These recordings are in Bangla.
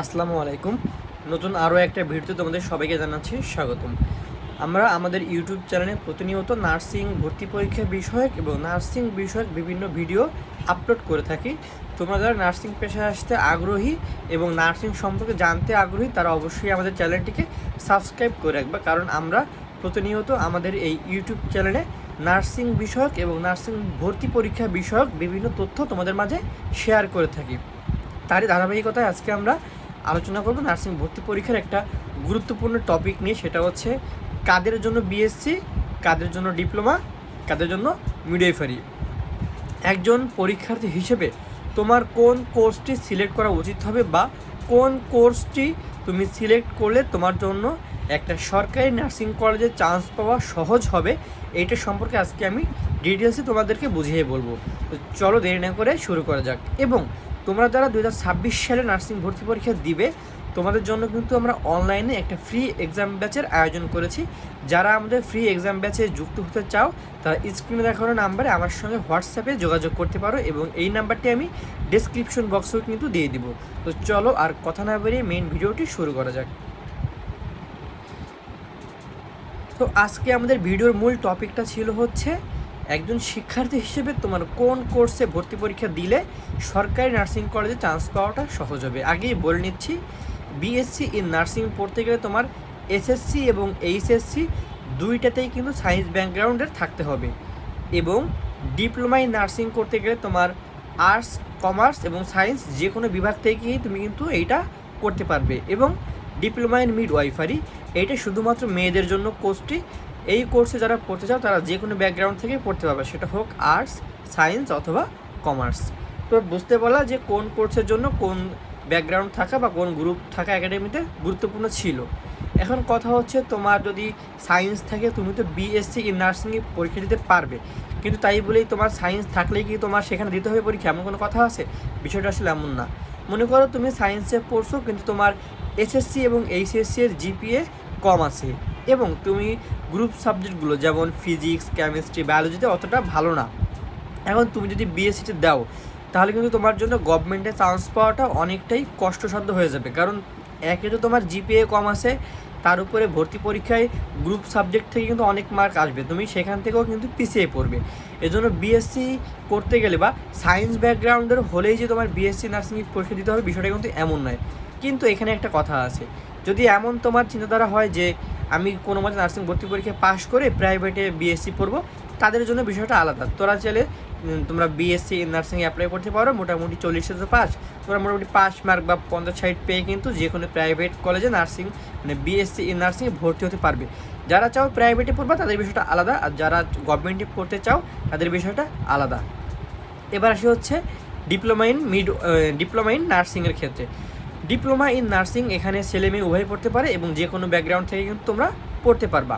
আসসালামু আলাইকুম। নতুন আরও একটা ভিডিওতে তোমাদের সবাইকে জানাচ্ছি স্বাগতম। আমরা আমাদের ইউটিউব চ্যানেলে প্রতিনিয়ত নার্সিং ভর্তি পরীক্ষা বিষয়ক এবং নার্সিং বিষয়ক বিভিন্ন ভিডিও আপলোড করে থাকি। তোমরা যারা নার্সিং পেশায় আসতে আগ্রহী এবং নার্সিং সম্পর্কে জানতে আগ্রহী, তারা অবশ্যই আমাদের চ্যানেলটিকে সাবস্ক্রাইব করে রাখবে। কারণ আমরা প্রতিনিয়ত আমাদের এই ইউটিউব চ্যানেলে নার্সিং বিষয়ক এবং নার্সিং ভর্তি পরীক্ষা বিষয়ক বিভিন্ন তথ্য তোমাদের মাঝে শেয়ার করে থাকি। তারই ধারাবাহিকতায় আজকে আমরা আলোচনা করব নার্সিং ভর্তি পরীক্ষার একটা গুরুত্বপূর্ণ টপিক নিয়ে, সেটা হচ্ছে কাদের জন্য বিএসসি কাদের জন্য ডিপ্লোমা কাদের জন্য মিডওয়াইফারি একজন পরীক্ষার্থী হিসেবে তোমার কোন কোর্সটি সিলেক্ট করা উচিত হবে বা কোন কোর্সটি তুমি সিলেক্ট করলে তোমার জন্য একটা সরকারি নার্সিং কলেজে চান্স পাওয়া সহজ হবে? এইটা সম্পর্কে আজকে আমি ডিটেলসে তোমাদেরকে বুঝিয়ে বলব। তো চলো দেরি না করে শুরু করা যাক। এবং তোমরা যারা দু হাজার ছাব্বিশ সালে নার্সিং ভর্তি পরীক্ষা দিবে, তোমাদের জন্য কিন্তু আমরা অনলাইনে একটা ফ্রি এক্সাম ব্যাচের আয়োজন করেছি। যারা আমাদের ফ্রি এক্সাম ব্যাচে যুক্ত হতে চাও, তারা স্ক্রিনে দেখানো নাম্বারে আমার সঙ্গে হোয়াটসঅ্যাপে যোগাযোগ করতে পারো এবং এই নাম্বারটি আমি ডেসক্রিপশন বক্সেও কিন্তু দিয়ে দিব। তো চলো আর কথা না বেরিয়ে মেইন ভিডিওটি শুরু করা যাক। তো আজকে আমাদের ভিডিওর মূল টপিকটা ছিল হচ্ছে একজন শিক্ষার্থী হিসেবে তোমার কোন কোর্সে ভর্তি পরীক্ষা দিলে সরকারি নার্সিং কলেজে চান্স পাওয়াটা সহজ হবে? আগেই বলে নিচ্ছি বিএসসি ইন নার্সিং পড়তে গেলে তোমার এসএসসি এবং এইচএসসি দুইটাতেই কিন্তু সায়েন্স ব্যাকগ্রাউন্ডের থাকতে হবে। এবং ডিপ্লোমা ইন নার্সিং করতে গেলে তোমার আর্টস কমার্স এবং সায়েন্স যে কোনো বিভাগ থেকেই তুমি কিন্তু এইটা করতে পারবে। এবং ডিপ্লোমা ইন মিড ওয়াইফারি এইটা শুধুমাত্র মেয়েদের জন্য কোর্সটি এই কোর্সে যারা পড়তে চাও, তারা যে কোনো ব্যাকগ্রাউন্ড থেকে পড়তে পারবে। সেটা হোক আর্টস সায়েন্স অথবা কমার্স তো বুঝতে বলা যে কোন কোর্সের জন্য কোন ব্যাকগ্রাউন্ড থাকা বা কোন গ্রুপ থাকা একাডেমিতে গুরুত্বপূর্ণ ছিল। এখন কথা হচ্ছে তোমার যদি সায়েন্স থাকে, তুমি তো বিএসসি ইন নার্সিংয়ে পরীক্ষা দিতে পারবে। কিন্তু তাই বলেই তোমার সায়েন্স থাকলেই কি তোমার সেখানে দিতে হবে পরীক্ষা? এমন কোনো কথা আছে? বিষয়টা আসলে এমন না। মনে করো তুমি সায়েন্সে পড়ছো, কিন্তু তোমার এসএসসি এবং এইচএসসি এর জিপিএ কম আছে। এবং তুমি গ্রুপ সাবজেক্টগুলো যেমন ফিজিক্স কেমিস্ট্রি বায়োলজিতে অতটা ভালো না। এখন তুমি যদি বিএসসিতে দাও, তাহলে কিন্তু তোমার জন্য গভর্নমেন্টে চান্স পাওয়াটা অনেকটাই কষ্টসাধ্য হয়ে যাবে। কারণ একে তো তোমার জিপিএ কম আছে, তার উপরে ভর্তি পরীক্ষায় গ্রুপ সাবজেক্ট থেকে কিন্তু অনেক মার্ক আসবে। তুমি সেখান থেকেও কিন্তু পিছিয়ে পড়বে। এজন্য বিএসসি করতে গেলে বা সায়েন্স ব্যাকগ্রাউন্ডের হলেই যে তোমার বিএসসি নার্সিং পরীক্ষা দিতে হবে, বিষয়টা কিন্তু এমন নয়। কিন্তু এখানে একটা কথা আছে, যদি এমন তোমার চিন্তাধারা হয় যে আমি কোনো মতে নার্সিং ভর্তি পরীক্ষায় পাশ করে প্রাইভেটে বিএসসি পড়ব। তাদের জন্য বিষয়টা আলাদা। তোরা চাইলে তোমরা বিএসসি নার্সিং অ্যাপ্লাই করতে পারো। মোটামুটি চল্লিশ তো পাস। তোমরা মোটামুটি পাস মার্ক বা পঞ্চাশ ষাট পেয়ে কিন্তু যে কোনো প্রাইভেট কলেজে নার্সিং মানে বিএসসি ইন নার্সিংয়ে ভর্তি হতে পারবে। যারা চাও প্রাইভেটে পড়বা, তাদের বিষয়টা আলাদা। আর যারা গভর্নমেন্টে পড়তে চাও, তাদের বিষয়টা আলাদা। এবার আসি হচ্ছে diploma in mid diploma in নার্সিংয়ের ক্ষেত্রে। ডিপ্লোমা ইন নার্সিং এখানে ছেলে মেয়ে উভয় পড়তে পারে এবং যে কোনো ব্যাকগ্রাউন্ড থেকে কিন্তু তোমরা পড়তে পারবা।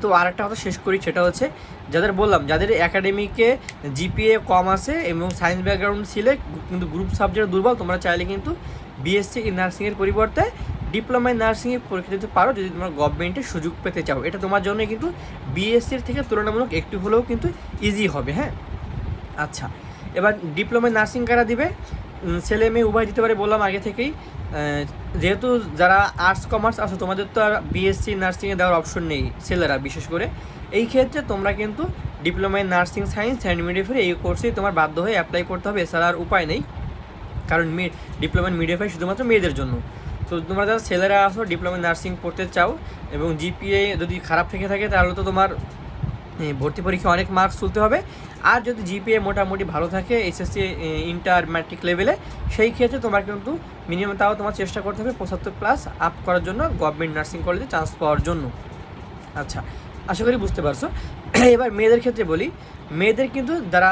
তো আর একটা কথা শেষ করি, সেটা হচ্ছে যাদের বললাম, যাদের একাডেমিকে জিপিএ কম আছে এবং সায়েন্স ব্যাকগ্রাউন্ড ছিল, কিন্তু গ্রুপ সাবজেক্ট দুর্বল, তোমরা চাইলে কিন্তু বিএসসি ইন নার্সিংয়ের পরিবর্তে ডিপ্লোমা ইন নার্সিংয়ে পরীক্ষা দিতে পারো যদি তোমরা গভর্নমেন্টের সুযোগ পেতে চাও। এটা তোমার জন্য কিন্তু বিএসসির থেকে তুলনামূলক একটু হলেও কিন্তু ইজি হবে হ্যাঁ? আচ্ছা এবার ডিপ্লোমা নার্সিং কারা দিবে? ছেলে মেয়ে উভয় দিতে পারে বললাম আগে থেকেই। যেহেতু যারা আর্টস কমার্স আছে, তোমাদের তো আর বিএসসি নার্সিংয়ে দেওয়ার অপশন নেই ছেলেরা বিশেষ করে। এই ক্ষেত্রে তোমরা কিন্তু diploma in nursing science and midwifery এই কোর্সেই তোমার বাধ্য হয়ে অ্যাপ্লাই করতে হবে, এছাড়া আর উপায় নেই। কারণ ডিপ্লোমা ইন মিডিফাই শুধুমাত্র মেয়েদের জন্য। তো তোমরা যারা ছেলেরা আসো ডিপ্লোমা নার্সিং পড়তে চাও এবং জিপিএ যদি খারাপ থেকে থাকে, তাহলে তো তোমার ভর্তি পরীক্ষায় অনেক মার্কস তুলতে হবে। আর যদি জিপিএ মোটামুটি ভালো থাকে এসএসসি ইন্টার ম্যাট্রিক লেভেলে সেই ক্ষেত্রে তোমার কিন্তু মিনিমাম তাও তোমার চেষ্টা করতে হবে পঁচাত্তর প্লাস আপ করার জন্য গভর্নমেন্ট নার্সিং কলেজে চান্স পাওয়ার জন্য। আচ্ছা আশা করি বুঝতে পারছ। এবার মেয়েদের ক্ষেত্রে বলি, মেয়েদের কিন্তু যারা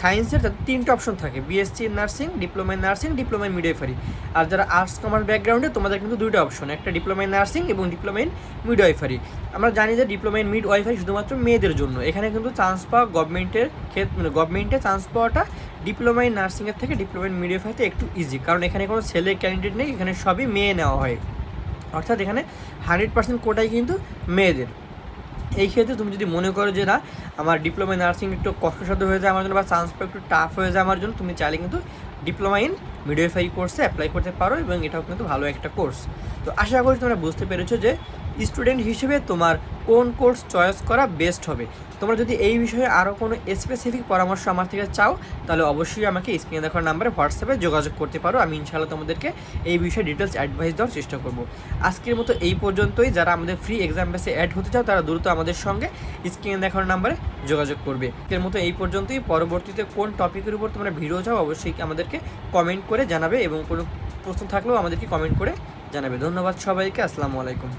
সায়েন্সের তাদের তিনটে অপশন থাকে BSc nursing diploma in nursing diploma in midwifery আর যারা আর্টস কমার্স ব্যাকগ্রাউন্ডে তোমাদের কিন্তু দুইটা অপশন একটা ডিপ্লোমা ইন নার্সিং এবং ডিপ্লোমা ইন মিডওয়াইফারি আমরা জানি যে ডিপ্লোমা ইন মিড ওয়াইফাই শুধুমাত্র মেয়েদের জন্য। এখানে কিন্তু চান্স পাওয়া গভর্নমেন্টের ক্ষেত্রে মানে গভর্নমেন্টে চান্স পাওয়াটা ডিপ্লোমা ইন নার্সিংয়ের থেকে ডিপ্লোমা ইন মিডওয়াইফাইতে একটু ইজি কারণ এখানে কোনো ছেলে ক্যান্ডিডেট নেই, এখানে সবই মেয়ে নেওয়া হয়। অর্থাৎ এখানে হান্ড্রেড পার্সেন্ট কোটাই কিন্তু মেয়েদের। এই ক্ষেত্রে তুমি যদি মনে করো যে না, আমার ডিপ্লোমা ইন নার্সিং একটু কষ্টসাধ্য হয়ে যায়, আমার জন্য বা চান্সটা একটু টাফ হয়ে যায় আমার জন্য, তুমি চাইলে কিন্তু ডিপ্লোমা ইন মিডিওফাই কোর্সে অ্যাপ্লাই করতে পারো এবং এটাও কিন্তু ভালো একটা কোর্স তো আশা করি তোমরা বুঝতে পেরেছ যে স্টুডেন্ট হিসেবে তোমার কোন কোর্স চয়েস করা বেস্ট হবে। তোমরা যদি এই বিষয়ে আরও কোনো স্পেসিফিক পরামর্শ আমার থেকে চাও, তাহলে অবশ্যই আমাকে স্ক্রিনে দেখার নাম্বারে হোয়াটসঅ্যাপে যোগাযোগ করতে পারো। আমি ইনশাআল্লাহ তোমাদেরকে এই বিষয়ে ডিটেলস অ্যাডভাইস দেওয়ার চেষ্টা করব। আজকের মতো এই পর্যন্তই। যারা আমাদের ফ্রি এক্সাম বেসে অ্যাড হতে চাও, তারা দ্রুত আমাদের সঙ্গে স্ক্রিনে দেখার নাম্বারে যোগাযোগ করবে। এর মতো এই পর্যন্তই। পরবর্তীতে কোন টপিকের উপর তোমরা ভিডিও চাও, অবশ্যই আমাদেরকে কমেন্ট করে জানাবে এবং কোনো প্রশ্ন থাকলেও আমাদেরকে কমেন্ট করে জানাবে। ধন্যবাদ সবাইকে। আসসালামু আলাইকুম।